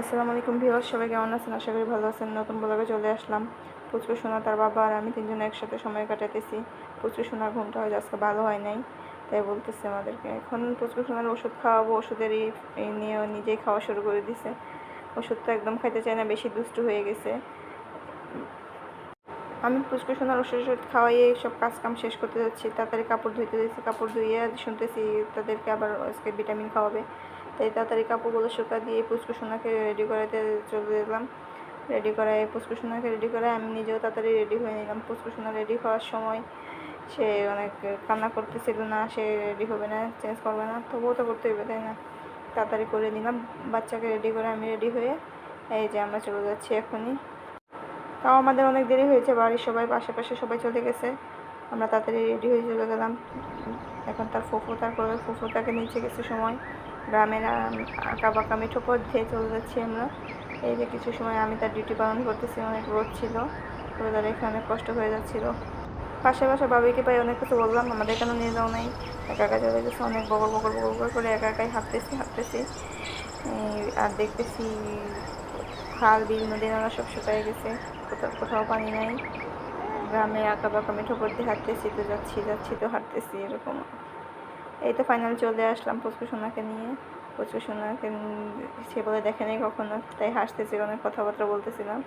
আসসালামু আলাইকুম ভিউয়ার সবাই কেমন আছেন? আশা করি ভালো আছেন। নতুন ব্লগে চলে আসলাম। পুচকু সোনা তার বাবা আর আমি তিনজন একসাথে সময় কাটাতেছি পুচকু সোনার ঘুমটা হয়তো আজকে ভালো হয় নাই, তাই বলতেছে আমাদেরকে, এখন পুচকু সোনার ওষুধ খাওয়াবো ওষুধেরই নিয়ে নিজেই খাওয়া শুরু করে দিছে। ওষুধ তো একদম খাইতে চায় না, বেশি দুষ্টু হয়ে গেছে। আমি পুচকু সোনার ওষুধ ওষুধ খাওয়াইয়ে সব কাজ কাম শেষ করতে যাচ্ছি। তাড়াতাড়ি কাপড় ধুইতে দিচ্ছি কাপড় ধুইয়ে শুনতেছি তাদেরকে আবার আজকে ভিটামিন খাওয়াবে। তাই তাড়াতাড়ি কাপড়গুলো শুকা দিয়ে পুচকু সোনাকে রেডি করাতে চলে দিলাম রেডি করায়, পুচকু সোনাকে রেডি করায়, আমি নিজেও তাড়াতাড়ি রেডি হয়ে নিলাম। পুচকু সোনা রেডি হওয়ার সময় সে অনেক কান্না করতেছিল না, সে রেডি হবে না চেঞ্জ করবে না, তবুও তো করতে হবে, তাই না? তাড়াতাড়ি করে নিলাম, বাচ্চাকে রেডি করে আমি রেডি হয়ে এই যে আমরা চলে যাচ্ছি এখনই। তাও আমাদের অনেক দেরি হয়েছে, বাড়ির সবাই পাশাপাশি সবাই চলে গেছে। আমরা তাড়াতাড়ি রেডি হয়ে চলে গেলাম। এখন তার ফুফু, তারপরে ফুফু তাকে নিচে গেছে সময়। গ্রামের আঁকা বাঁকা মিঠো পথ দিয়ে চলে যাচ্ছি আমরা। এই যে কিছু সময় আমি তার ডিউটি পালন করতেছি, অনেক রোদ ছিল, তবে তার এখানে অনেক কষ্ট হয়ে যাচ্ছিল। পাশে পাশে বাবিকে পাই অনেক কিছু বললাম, আমাদের কেন নিয়ে যাও নাই। একা একা চলে গেছে, অনেক বকর বকর বকর বকর করে একা একাই হাঁটতেছি হাঁটতেছি। আর দেখতেছি খাল বিল নদী নালা সব শুকায় গেছে, কোথাও কোথাও পানি নাই। গ্রামে আঁকা বাঁকা মিঠো করতে হাঁটতেছি তো যাচ্ছি যাচ্ছি তো হাঁটতেছি, এরকম। এই তো ফাইনাল চলে আসলাম পুচকু সোনাকে নিয়ে। পুচকু সোনাকে সে বলে দেখে নেই কখনো, তাই হাসতেছিল, অনেক কথাবার্তা বলতেছিলাম।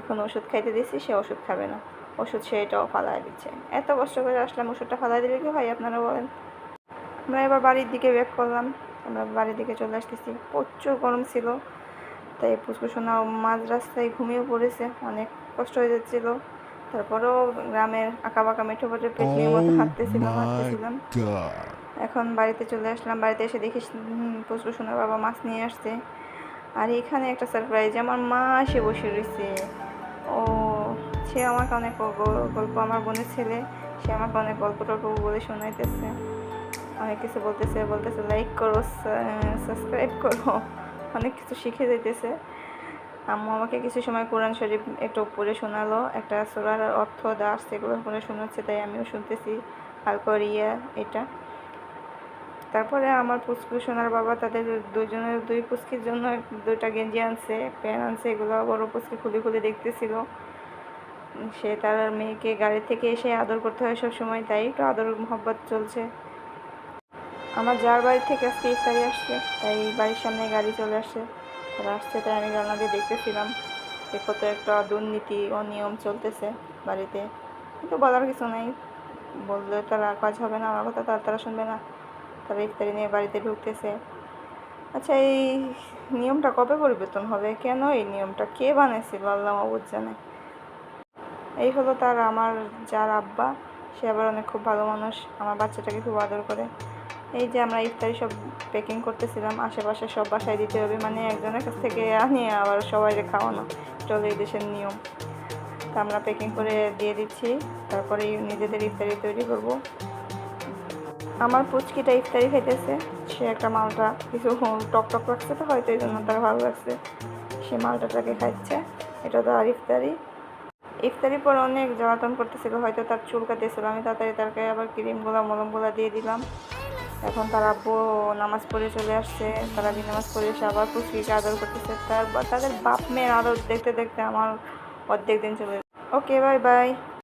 এখন ওষুধ খাইতে দিচ্ছি সে ওষুধ খাবে না। ওষুধ সে এটাও ফালাই দিচ্ছে। এত কষ্ট করে আসলাম, ওষুধটা ফালাই দিলে কি হয় আপনারা বলেন? আমরা এবার বাড়ির দিকে ব্যাক করলাম। আমরা বাড়ির দিকে চলে আসতেছি। প্রচুর গরম ছিল। তাই পুচকু সোনা মাঝ রাস্তায় ঘুমিয়ে পড়েছে। অনেক কষ্ট হয়ে যাচ্ছিল। তারপরেও গ্রামের আঁকা বাঁকা মেঠো পথে পেটলির মতো Oh হাঁটতেছিলাম হাঁটতেছিলাম। এখন বাড়িতে চলে আসলাম বাড়িতে এসে দেখি পুচকু সোনার বাবা মাছ নিয়ে আসছে। আর এখানে একটা সারপ্রাইজ আমার মা এসে বসে রয়েছে। ও সে আমাকে অনেক গল্প আমার বোনের ছেলে সে আমাকে অনেক গল্প টল্প বলে শোনাইতেছে। অনেক কিছু বলতেছে বলতেছে লাইক করো সাবস্ক্রাইব করো। অনেক কিছু শিখে যাইতেছে। আম্মু আমাকে কিছু সময় কোরআন শরীফ একটু পড়ে শোনালো। একটা সোরার অর্থ দাস সেগুলো পড়ে শোনাচ্ছে, তাই আমিও শুনতেছি। হালকা ইয়া এটা। তারপরে আমার পুচকু সোনার বাবা তাদের দুজনের দুই পুচকির জন্য দুইটা গেঞ্জি আনছে, প্যান্ট আনছে, এগুলো বড় পুচকি খুলে খুলে দেখতেছিল। সে তার মেয়েকে গাড়ি থেকে এসে আদর করতে হয় সব সময়, তাই একটু আদর মোহব্বত চলছে। আমার যার বাড়ি থেকে আজকে ইফতারি আসছে, তাই বাড়ির সামনে গাড়ি চলে আসছে তাই আমি জানলা দিয়ে দেখতেছিলাম যে কত একটা দুর্নীতি অনিয়ম চলতেছে বাড়িতে। কিন্তু বলার কিছু নাই। বললে তারা কাজ হবে না, আমার কথা তার তারা শুনবে না। তারা ইফতারি নিয়ে বাড়িতে ঢুকতেছে। আচ্ছা এই নিয়মটা কবে পরিবর্তন হবে? কেন এই নিয়মটা? কে বানাইছিল? আল্লাহ মাবুদ জানে। এই হলো তার আমার, যার আব্বা। সে আবার অনেক খুব ভালো মানুষ। আমার বাচ্চাটাকে খুব আদর করে। এই যে আমরা ইফতারি সব প্যাকিং করতেছিলাম, আশেপাশে সব বাসায় দিতে হবে মানে একজনের কাছ থেকে আনিয়ে আবার সবাই খাওয়ানো। চলে এই দেশের নিয়ম। তা আমরা প্যাকিং করে দিয়ে দিচ্ছি, তারপরে নিজেদের ইফতারি তৈরি করব। আমার পুচকিটা ইফতারি খাইতেছে, সে একটা মালটা কিছু টক টক লাগছে তো, হয়তো এই জন্য তার ভালো লাগছে। সে মালটাটাকে খাচ্ছে এটা তো আর ইফতারি। ইফতারি পর অনেক জ্বালাতন করতেছিল, হয়তো তার চুল কাটেছিল আমি তাড়াতাড়ি তারকে আবার ক্রিমগুলো, মলমগুলো দিয়ে দিলাম। এখন তার নামাজ পড়ে চলে আসছে। তারা নামাজ পড়ে এসে আবার পুচকিকে আদর করতেছে। তার তাদের বাপ মেয়ের আদর দেখতে দেখতে আমার অর্ধেক দিন চলে ওকে বাই বাই